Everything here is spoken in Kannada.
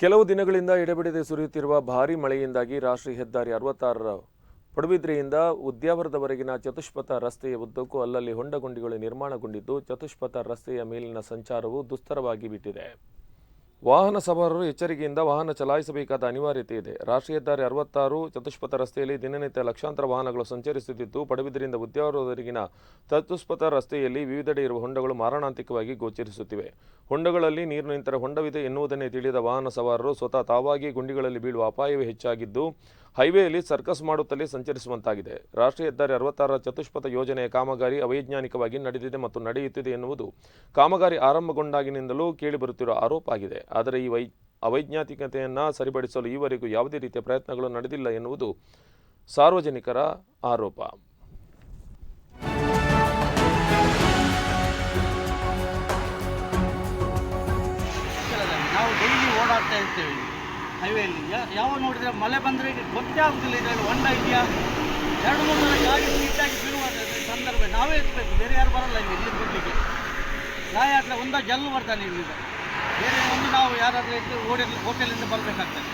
ಕೆಲವು ದಿನಗಳಿಂದ ಎಡೆಬಿಡದೆ ಸುರಿಯುತ್ತಿರುವ ಭಾರಿ ಮಳೆಯಿಂದಾಗಿ ರಾಷ್ಟ್ರೀಯ ಹೆದ್ದಾರಿ ಅರವತ್ತಾರರ ಪಡುಬಿದ್ರೆಯಿಂದ ಉದ್ಯಾವರದವರೆಗಿನ ಚತುಷ್ಪಥ ರಸ್ತೆಯ ಉದ್ದಕ್ಕೂ ಅಲ್ಲಲ್ಲಿ ಹೊಂಡಗುಂಡಿಗಳು ನಿರ್ಮಾಣಗೊಂಡಿದ್ದು, ಚತುಷ್ಪಥ ರಸ್ತೆಯ ಮೇಲಿನ ಸಂಚಾರವು ದುಸ್ತರವಾಗಿ ಬಿಟ್ಟಿದೆ. ವಾಹನ ಸವಾರರು ಎಚ್ಚರಿಕೆಯಿಂದ ವಾಹನ ಚಲಾಯಿಸಬೇಕಾದ ಅನಿವಾರ್ಯತೆ ಇದೆ. ರಾಷ್ಟ್ರೀಯ ಹೆದ್ದಾರಿ ಅರವತ್ತಾರು, ಚತುಷ್ಪಥ ರಸ್ತೆಯಲ್ಲಿ ದಿನನಿತ್ಯ ಲಕ್ಷಾಂತರ ವಾಹನಗಳು ಸಂಚರಿಸುತ್ತಿದ್ದು ಪಡುಬಿದ್ರಿಂದ ಉದ್ಯಾವರದವರೆಗಿನ ಚತುಷ್ಪಥ ರಸ್ತೆಯಲ್ಲಿ ವಿವಿಧೆಡೆ ಇರುವ ಹೊಂಡಗಳು ಮಾರಣಾಂತಿಕವಾಗಿ ಗೋಚರಿಸುತ್ತಿವೆ. ಹೊಂಡಗಳಲ್ಲಿ ನೀರು ನಿಂತರ ಹೊಂಡವಿದೆ ಎನ್ನುವುದನ್ನೇ ತಿಳಿದ ವಾಹನ ಸವಾರರು ಸ್ವತಃ ತಾವಾಗಿ ಗುಂಡಿಗಳಲ್ಲಿ ಬೀಳುವ ಅಪಾಯವೇ ಹೆಚ್ಚಾಗಿದ್ದು ಹೈವೇಯಲ್ಲಿ ಸರ್ಕಸ್ ಮಾಡುತ್ತಲೇ ಸಂಚರಿಸುವಂತಾಗಿದೆ. ರಾಷ್ಟ್ರೀಯ ಹೆದ್ದಾರಿ ಅರವತ್ತಾರರ ಚತುಷ್ಪಥ ಯೋಜನೆಯ ಕಾಮಗಾರಿ ಅವೈಜ್ಞಾನಿಕವಾಗಿ ನಡೆದಿದೆ ಮತ್ತು ನಡೆಯುತ್ತಿದೆ ಎನ್ನುವುದು ಕಾಮಗಾರಿ ಆರಂಭಗೊಂಡಾಗಿನಿಂದಲೂ ಕೇಳಿಬರುತ್ತಿರುವ ಆರೋಪ ಆಗಿದೆ. ಆದರೆ ಈ ವೈ, ಅವೈಜ್ಞಾನಿಕತೆಯನ್ನು ಸರಿಪಡಿಸಲು ಈವರೆಗೂ ಯಾವುದೇ ರೀತಿಯ ಪ್ರಯತ್ನಗಳು ನಡೆದಿಲ್ಲ ಎನ್ನುವುದು ಸಾರ್ವಜನಿಕರ ಆರೋಪ. ನಾವು ಡೈಲಿ ಓಡಾಡ್ತಾ ಇರ್ತೇವೆ. ಹೈವೇಲಿ ಯಾವ ನೋಡಿದರೆ ಮಳೆ ಬಂದರೆ ಗೊತ್ತೇ ಆಗುದಿಲ್ಲ, ಇದರಲ್ಲಿ ಹೊಂಡ ಇದೆಯಾ ಎರಡು, ಮೂರು ಸಲ ಗಾಡಿ ನೀಟಾಗಿ ಬೀಳುವ ಸಂದರ್ಭ ನಾವೇ ಎತ್ತಬೇಕು ಬೇರೆ ಯಾರು ಬರಲ್ಲ ಇಲ್ಲಿ ನೀರು ಬಿಡಲಿಕ್ಕೆ ಗಾಯ ಆದರೆ ಒಂದ ಜಲ್ಲು ಬರ್ತಾನೆ ಇಲ್ಲಿಂದ. ಬೇರೆ ಒಂದು ನಾವು ಯಾರಾದರೂ ಓಡಿ ಹೋಟೆಲಿಂದ ಬರಬೇಕಾಗ್ತದೆ.